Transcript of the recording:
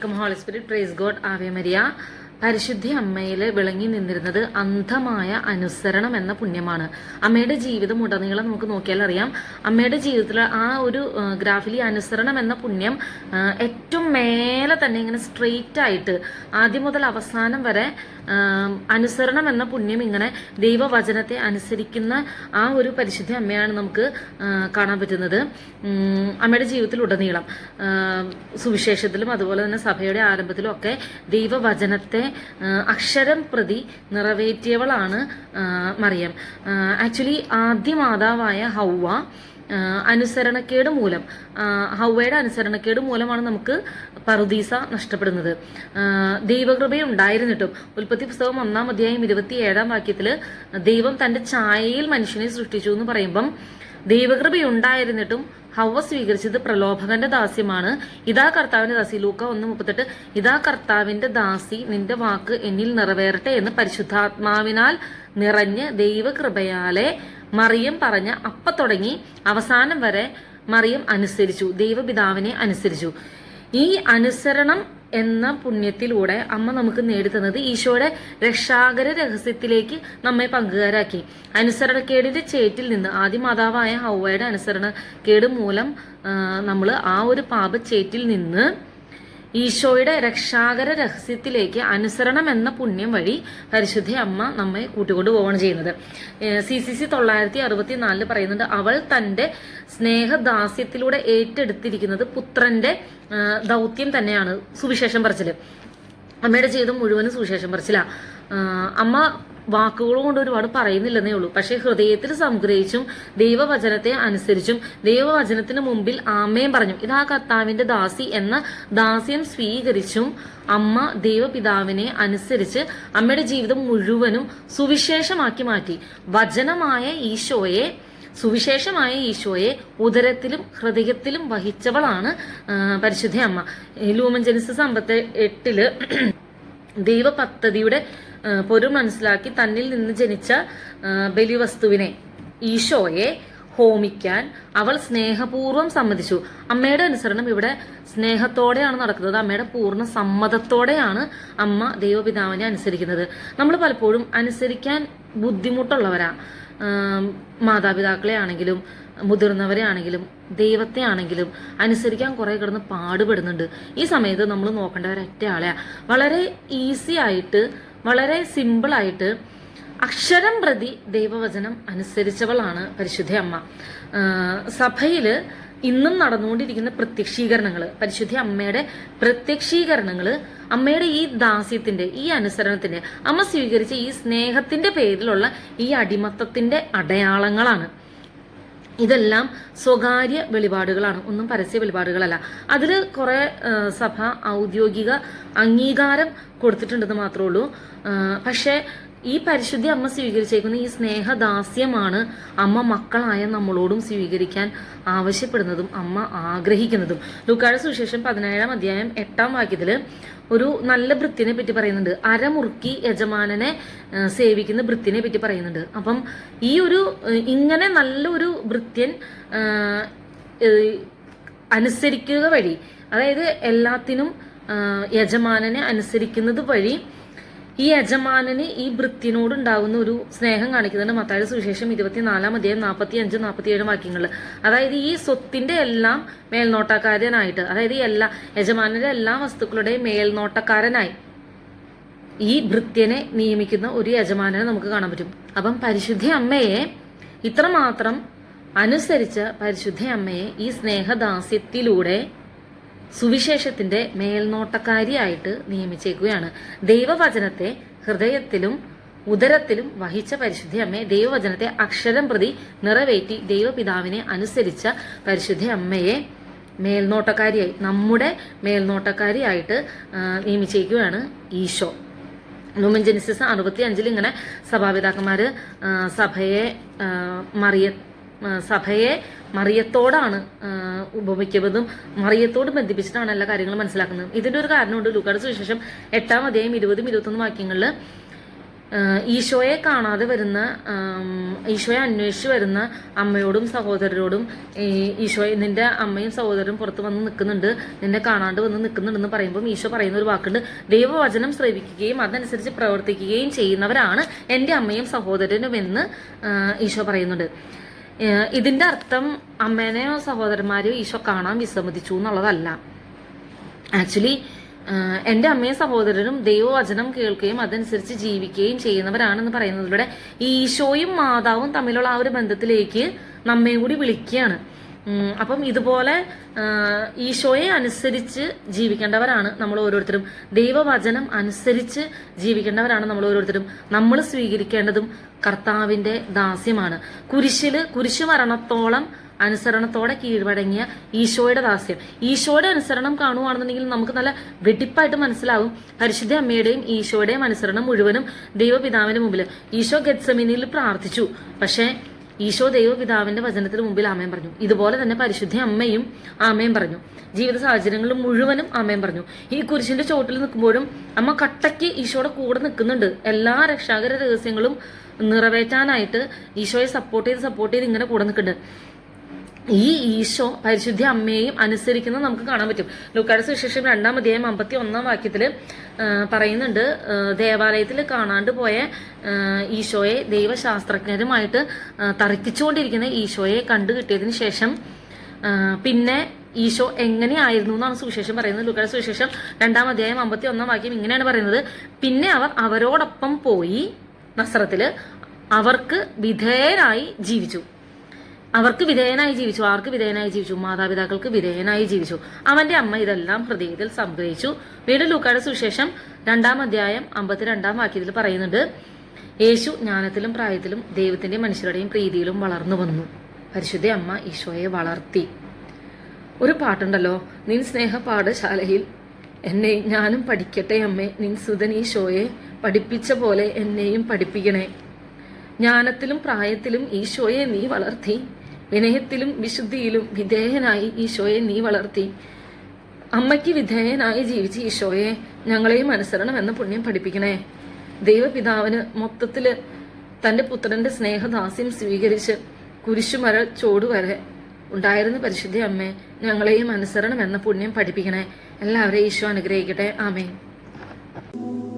Welcome holy spirit praise God Ave Maria പരിശുദ്ധി അമ്മയിൽ വിളങ്ങി നിന്നിരുന്നത് അന്ധമായ അനുസരണം എന്ന പുണ്യമാണ്. അമ്മയുടെ ജീവിതം ഉടനീളം നമുക്ക് നോക്കിയാൽ അറിയാം. അമ്മയുടെ ജീവിതത്തിൽ ആ ഒരു ഗ്രാഫിലി അനുസരണം എന്ന പുണ്യം ഏറ്റവും മേലെ തന്നെ ഇങ്ങനെ സ്ട്രെയിറ്റ് ആയിട്ട് ആദ്യം മുതൽ അവസാനം വരെ അനുസരണം എന്ന പുണ്യം ഇങ്ങനെ ദൈവവചനത്തെ അനുസരിക്കുന്ന ആ ഒരു പരിശുദ്ധ അമ്മയാണ് നമുക്ക് കാണാൻ പറ്റുന്നത്. അമ്മയുടെ ജീവിതത്തിൽ ഉടനീളം സുവിശേഷത്തിലും അതുപോലെ തന്നെ സഭയുടെ ആരംഭത്തിലും ഒക്കെ ദൈവവചനത്തെ അക്ഷരം പ്രതി നിറവേറ്റിയവളാണ് മറിയം. ആക്ച്വലി ആദ്യ മാതാവായ ഹൗവ അനുസരണക്കേട് മൂലം ഹൗവയുടെ അനുസരണക്കേട് മൂലമാണ് നമുക്ക് പറുദീസ നഷ്ടപ്പെടുന്നത്. ദൈവകൃപയുണ്ടായിരുന്നിട്ടും ഉൽപ്പത്തി പുസ്തകം ഒന്നാം അധ്യായം ഇരുപത്തി ഏഴാം വാക്യത്തിൽ ദൈവം തന്റെ ഛായയിൽ മനുഷ്യനെ സൃഷ്ടിച്ചു എന്ന് പറയുമ്പം ദൈവകൃപയുണ്ടായിരുന്നിട്ടും ഹവ സ്വീകരിച്ചത് പ്രലോഭകന്റെ ദാസ്യമാണ്. ഇതാ കർത്താവിന്റെ ദാസി. ലൂക്ക ഒന്ന് മുപ്പത്തെട്ട്. ഇതാ കർത്താവിന്റെ ദാസി നിന്റെ വാക്ക് എന്നിൽ നിറവേറട്ടെ എന്ന് പരിശുദ്ധാത്മാവിനാൽ നിറഞ്ഞ് ദൈവകൃപയാലെ മറിയം പറഞ്ഞ അപ്പ തുടങ്ങി. അവസാനം വരെ മറിയം അനുസരിച്ചു. ദൈവപിതാവിനെ അനുസരിച്ചു. ഈ അനുസരണം എന്ന പുണ്യത്തിലൂടെ അമ്മ നമുക്ക് നേടിത്തന്നത് ഈശോയുടെ രക്ഷാകര രഹസ്യത്തിലേക്ക് നമ്മെ പങ്കുകാരാക്കി. അനുസരണക്കേടിന്റെ ചേറ്റിൽ നിന്ന് ആദ്യ മാതാവായ ഹൗവയുടെ അനുസരണക്കേട് മൂലം നമ്മൾ ആ ഒരു പാപച്ചേറ്റിൽ നിന്ന് ഈശോയുടെ രക്ഷാകര രഹസ്യത്തിലേക്ക് അനുസരണം എന്ന പുണ്യം വഴി പരിശുദ്ധ അമ്മ നമ്മെ കൂട്ടിക്കൊണ്ടു പോവാണ് ചെയ്യുന്നത്. സി സി സി തൊള്ളായിരത്തി അറുപത്തി നാലിൽ പറയുന്നുണ്ട് അവൾ തന്റെ സ്നേഹദാസ്യത്തിലൂടെ ഏറ്റെടുത്തിരിക്കുന്നത് പുത്രന്റെ ദൗത്യം തന്നെയാണ്. സുവിശേഷം പറച്ചിൽ. അമ്മയുടെ ജീവിതം മുഴുവനും സുവിശേഷം പറച്ചില. അമ്മ വാക്കുകൾ കൊണ്ട് ഒരുപാട് പറയുന്നില്ലെന്നേ ഉള്ളൂ. പക്ഷെ ഹൃദയത്തിൽ സംഗ്രഹിച്ചും ദൈവവചനത്തെ അനുസരിച്ചും ദൈവവചനത്തിന് മുമ്പിൽ ആമയും പറഞ്ഞു. ഇതാ കർത്താവിന്റെ ദാസി എന്ന ദാസ്യം സ്വീകരിച്ചും അമ്മ ദൈവപിതാവിനെ അനുസരിച്ച് അമ്മയുടെ ജീവിതം മുഴുവനും സുവിശേഷമാക്കി മാറ്റി. വചനമായ ഈശോയെ സുവിശേഷമായ ഈശോയെ ഉദരത്തിലും ഹൃദയത്തിലും വഹിച്ചവളാണ് പരിശുദ്ധ അമ്മ. ലൂമൻ ജനിസസ് അമ്പത്തി എട്ടിൽ ദൈവ പദ്ധതിയുടെ പൊരുൾ മനസ്സിലാക്കി തന്നിൽ നിന്ന് ജനിച്ച ബലിവസ്തുവിനെ ഈശോയെ ഹോമിക്കാൻ അവൾ സ്നേഹപൂർവം സമ്മതിച്ചു. അമ്മയുടെ അനുസരണം ഇവിടെ സ്നേഹത്തോടെയാണ് നടക്കുന്നത്. അമ്മയുടെ പൂർണ സമ്മതത്തോടെയാണ് അമ്മ ദൈവപിതാവിനെ അനുസരിക്കുന്നത്. നമ്മൾ പലപ്പോഴും അനുസരിക്കാൻ ബുദ്ധിമുട്ടുള്ളവരാ. മാതാപിതാക്കളെ ആണെങ്കിലും മുതിർന്നവരെ ആണെങ്കിലും ദൈവത്തെ ആണെങ്കിലും അനുസരിക്കാൻ കുറെ കിടന്ന് പാടുപെടുന്നുണ്ട്. ഈ സമയത്ത് നമ്മൾ നോക്കേണ്ട ഒരൊറ്റ ആളെയാ. വളരെ ഈസി ആയിട്ട് വളരെ സിമ്പിൾ ആയിട്ട് അക്ഷരം പ്രതി ദൈവവചനം അനുസരിച്ചവളാണ് പരിശുദ്ധ അമ്മ സഭയിൽ ഇന്നും നടന്നുകൊണ്ടിരിക്കുന്ന പ്രത്യക്ഷീകരണങ്ങൾ പരിശുദ്ധി അമ്മയുടെ പ്രത്യക്ഷീകരണങ്ങൾ അമ്മയുടെ ഈ ദാസ്യത്തിന്റെ ഈ അനുസരണത്തിന്റെ അമ്മ സ്വീകരിച്ച ഈ സ്നേഹത്തിന്റെ പേരിലുള്ള ഈ അടിമത്തത്തിന്റെ അടയാളങ്ങളാണ്. ഇതെല്ലാം സ്വകാര്യ വെളിപാടുകളാണ്. ഒന്നും പരസ്യ വെളിപാടുകളല്ല. അതിൽ കുറെ സഭ ഔദ്യോഗിക അംഗീകാരം കൊടുത്തിട്ടുണ്ടെന്ന് മാത്രമേ ഉള്ളൂ. പക്ഷേ ഈ പരിശുദ്ധി അമ്മ സ്വീകരിച്ചേക്കുന്ന ഈ സ്നേഹദാസ്യമാണ് അമ്മ മക്കളായ നമ്മളോടും സ്വീകരിക്കാൻ ആവശ്യപ്പെടുന്നതും അമ്മ ആഗ്രഹിക്കുന്നതും. ലൂക്കാട് സുവിശേഷം പതിനേഴാം അധ്യായം എട്ടാം വാക്യത്തിൽ ഒരു നല്ല വൃത്തിനെ പറ്റി പറയുന്നുണ്ട്. അരമുറുക്കി യജമാനനെ സേവിക്കുന്ന വൃത്തിനെ പറ്റി പറയുന്നുണ്ട്. അപ്പം ഈ ഒരു ഇങ്ങനെ നല്ലൊരു ഭൃത്യൻ അനുസരിക്കുക വഴി അതായത് എല്ലാത്തിനും യജമാനനെ അനുസരിക്കുന്നത് വഴി ഈ യജമാനന് ഈ വൃത്തിനോട് ഉണ്ടാകുന്ന ഒരു സ്നേഹം കാണിക്കുന്നുണ്ട് മത്തായ സുവിശേഷം ഇരുപത്തിനാലാം അധ്യായം നാൽപ്പത്തി അഞ്ച് നാൽപ്പത്തി ഏഴ് വാക്യങ്ങളിൽ അതായത് ഈ സ്വത്തിന്റെ എല്ലാം മേൽനോട്ടക്കാരനായിട്ട് അതായത് എല്ലാ യജമാനന്റെ എല്ലാ വസ്തുക്കളുടെയും മേൽനോട്ടക്കാരനായി ഈ ഭൃത്യനെ നിയമിക്കുന്ന ഒരു യജമാനനെ നമുക്ക് കാണാൻ പറ്റും. അപ്പം പരിശുദ്ധ അമ്മയെ ഇത്രമാത്രം അനുസരിച്ച പരിശുദ്ധ അമ്മയെ ഈ സ്നേഹദാസ്യത്തിലൂടെ സുവിശേഷത്തിന്റെ മേൽനോട്ടക്കാരിയായിട്ട് നിയമിച്ചേക്കുകയാണ്. ദൈവവചനത്തെ ഹൃദയത്തിലും ഉദരത്തിലും വഹിച്ച പരിശുദ്ധ അമ്മയെ ദൈവവചനത്തെ അക്ഷരം പ്രതി നിറവേറ്റി ദൈവപിതാവിനെ അനുസരിച്ച പരിശുദ്ധ അമ്മയെ മേൽനോട്ടക്കാരിയായി നമ്മുടെ മേൽനോട്ടക്കാരിയായിട്ട് നിയമിച്ചേക്കുകയാണ് ഈശോ. ലുമൻ ജെനിസിസ് അറുപത്തി അഞ്ചിൽ ഇങ്ങനെ സഭാപിതാക്കന്മാര് ആ, സഭയെ മറിയ സഭയെ മറിയത്തോടാണ് ഉപമിക്കുന്നതും മറിയത്തോട് ബന്ധിപ്പിച്ചിട്ടാണ് എല്ലാ കാര്യങ്ങളും മനസ്സിലാക്കുന്നത്. ഇതിന്റെ ഒരു കാരണമുണ്ട്. ലൂക്കാട് സുവിശേഷം എട്ടാം അധ്യായം ഇരുപതും ഇരുപത്തൊന്നും വാക്യങ്ങളിൽ ഈശോയെ കാണാതെ വരുന്ന ഈശോയെ അന്വേഷിച്ച് വരുന്ന അമ്മയോടും സഹോദരരോടും ഈശോ ഈശോയെ നിന്റെ അമ്മയും സഹോദരനും പുറത്ത് വന്ന് നിൽക്കുന്നുണ്ട് നിന്നെ കാണാണ്ട് വന്ന് നിൽക്കുന്നുണ്ടെന്ന് പറയുമ്പോൾ ഈശോ പറയുന്ന ഒരു വാക്കുണ്ട്. ദൈവവചനം ശ്രവിക്കുകയും അതനുസരിച്ച് പ്രവർത്തിക്കുകയും ചെയ്യുന്നവരാണ് എന്റെ അമ്മയും സഹോദരനും എന്ന് ഈശോ പറയുന്നുണ്ട്. ഇതിന്റെ അർത്ഥം അമ്മേനെയോ സഹോദരന്മാരെയോ ഈശോ കാണാൻ വിസമ്മതിച്ചു എന്നുള്ളതല്ല. ആക്ച്വലി എന്റെ അമ്മയും സഹോദരനും ദൈവവചനം കേൾക്കുകയും അതനുസരിച്ച് ജീവിക്കുകയും ചെയ്യുന്നവരാണെന്ന് പറയുന്നതിലൂടെ ഈശോയും മാതാവും തമ്മിലുള്ള ആ ഒരു ബന്ധത്തിലേക്ക് നമ്മയും കൂടി വിളിക്കുകയാണ്. അപ്പം ഇതുപോലെ ഈശോയെ അനുസരിച്ച് ജീവിക്കേണ്ടവരാണ് നമ്മൾ ഓരോരുത്തരും. ദൈവവചനം അനുസരിച്ച് ജീവിക്കേണ്ടവരാണ് നമ്മൾ ഓരോരുത്തരും. നമ്മൾ സ്വീകരിക്കേണ്ടതും കർത്താവിന്റെ ദാസ്യമാണ്. കുരിശിൽ കുരിശു മരണത്തോളം അനുസരണത്തോടെ കീഴ്വഴങ്ങിയ ഈശോയുടെ ദാസ്യം. ഈശോയുടെ അനുസരണം കാണുവാണെന്നുണ്ടെങ്കിൽ നമുക്ക് നല്ല വെടിപ്പായിട്ട് മനസ്സിലാവും. പരിശുദ്ധ അമ്മയുടെയും ഈശോയുടെയും അനുസരണം മുഴുവനും ദൈവപിതാവിന്റെ മുമ്പിൽ ഈശോ ഗത്സമിനിയിൽ പ്രാർത്ഥിച്ചു. പക്ഷേ ഈശോ ദൈവപിതാവിന്റെ വചനത്തിന് മുമ്പിൽ ആമയം പറഞ്ഞു. ഇതുപോലെ തന്നെ പരിശുദ്ധ അമ്മയും ആമയം പറഞ്ഞു. ജീവിത സാഹചര്യങ്ങളിൽ മുഴുവനും ആമയം പറഞ്ഞു. ഈ കുരിശിന്റെ ചോട്ടിൽ നിൽക്കുമ്പോഴും അമ്മ കട്ടയ്ക്ക് ഈശോയുടെ കൂടെ നിൽക്കുന്നുണ്ട്. എല്ലാ രക്ഷാകര രഹസ്യങ്ങളും നിറവേറ്റാനായിട്ട് ഈശോയെ സപ്പോർട്ട് ചെയ്ത് സപ്പോർട്ട് ചെയ്ത് ഇങ്ങനെ കൂടെ നിൽക്കുന്നുണ്ട്. ഈ ഈശോ പരിശുദ്ധ അമ്മയെയും അനുസരിക്കുന്നത് നമുക്ക് കാണാൻ പറ്റും. ലൂക്കാട് സുവിശേഷം രണ്ടാം അധ്യായം അമ്പത്തി ഒന്നാം വാക്യത്തിൽ പറയുന്നുണ്ട് ദേവാലയത്തിൽ കാണാണ്ട് പോയ ഈശോയെ ദൈവശാസ്ത്രജ്ഞരുമായിട്ട് തർക്കിച്ചുകൊണ്ടിരിക്കുന്ന ഈശോയെ കണ്ടു കിട്ടിയതിന് ശേഷം പിന്നെ ഈശോ എങ്ങനെയായിരുന്നു എന്നാണ് സുവിശേഷം പറയുന്നത്. ലുക്കാട് സുവിശേഷം രണ്ടാം അധ്യായം അമ്പത്തി ഒന്നാം വാക്യം ഇങ്ങനെയാണ് പറയുന്നത്. പിന്നെ അവർ അവരോടൊപ്പം പോയി നസ്രത്തിൽ അവർക്ക് വിധേയരായി ജീവിച്ചു. അവർക്ക് വിധേയനായി ജീവിച്ചു ആർക്ക് വിധേയനായി ജീവിച്ചു? മാതാപിതാക്കൾക്ക് വിധേയനായി ജീവിച്ചു. അവന്റെ അമ്മ ഇതെല്ലാം ഹൃദയത്തിൽ സംഗ്രഹിച്ചു. വീട് ലൂക്കാട് സുശേഷം രണ്ടാം അധ്യായം അമ്പത്തിരണ്ടാം വാക്യത്തിൽ പറയുന്നുണ്ട് യേശു ജ്ഞാനത്തിലും പ്രായത്തിലും ദൈവത്തിന്റെയും മനുഷ്യരുടെയും പ്രീതിയിലും വളർന്നു വന്നു. പരിശുദ്ധ അമ്മ ഈശോയെ വളർത്തി. ഒരു പാട്ടുണ്ടല്ലോ നിൻ സ്നേഹ പാഠശാലയിൽ എന്നെ ഞാനും പഠിക്കട്ടെ അമ്മേ നിൻ സുതൻ ഈശോയെ പഠിപ്പിച്ച പോലെ എന്നെയും പഠിപ്പിക്കണേ. ജ്ഞാനത്തിലും പ്രായത്തിലും ഈശോയെ നീ വളർത്തി. വിനയത്തിലും വിശുദ്ധിയിലും വിധേയനായി ഈശോയെ നീ വളർത്തി. അമ്മയ്ക്ക് വിധേയനായി ജീവിച്ച ഈശോയെ ഞങ്ങളെയും അനുസരണം എന്ന പുണ്യം പഠിപ്പിക്കണേ. ദൈവപിതാവിന് മൊത്തത്തിൽ തന്റെ പുത്രന്റെ സ്നേഹദാസ്യം സ്വീകരിച്ച് കുരിശുമര ചോടുവരെ ഉണ്ടായിരുന്ന പരിശുദ്ധ അമ്മേ ഞങ്ങളെയും അനുസരണം എന്ന പുണ്യം പഠിപ്പിക്കണേ. എല്ലാവരെയും ഈശോ അനുഗ്രഹിക്കട്ടെ. ആമേൻ.